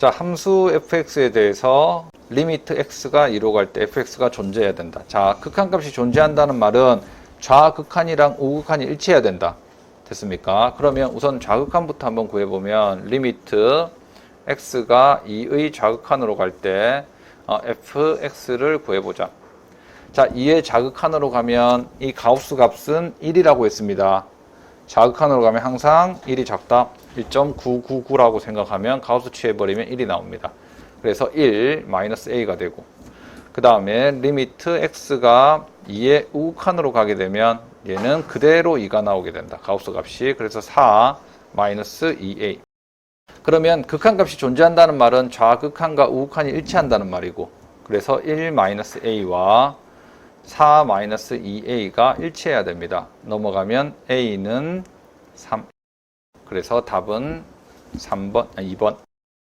자, 함수 fx에 대해서 리미트 x가 2로 갈 때 fx가 존재해야 된다. 자, 극한값이 존재한다는 말은 좌극한이랑 우극한이 일치해야 된다. 됐습니까? 그러면 우선 좌극한부터 한번 구해보면 리미트 x가 2의 좌극한으로 갈때 어, fx를 구해보자. 자, 2의 좌극한으로 가면 이 가우스 값은 1이라고 했습니다. 좌극한으로 가면 항상 1이 작다. 1.999라고 생각하면 가우스 취해버리면 1이 나옵니다. 그래서 1 마이너스 a가 되고 그 다음에 리미트 x가 2의 우극한으로 가게 되면 얘는 그대로 2가 나오게 된다. 가우스 값이. 그래서 4 마이너스 2a. 그러면 극한 값이 존재한다는 말은 좌극한과 우극한이 일치한다는 말이고 그래서 1 마이너스 a와 4 마이너스 2a가 일치해야 됩니다. 넘어가면 a는 3. 그래서 답은 3번, 아, 2번.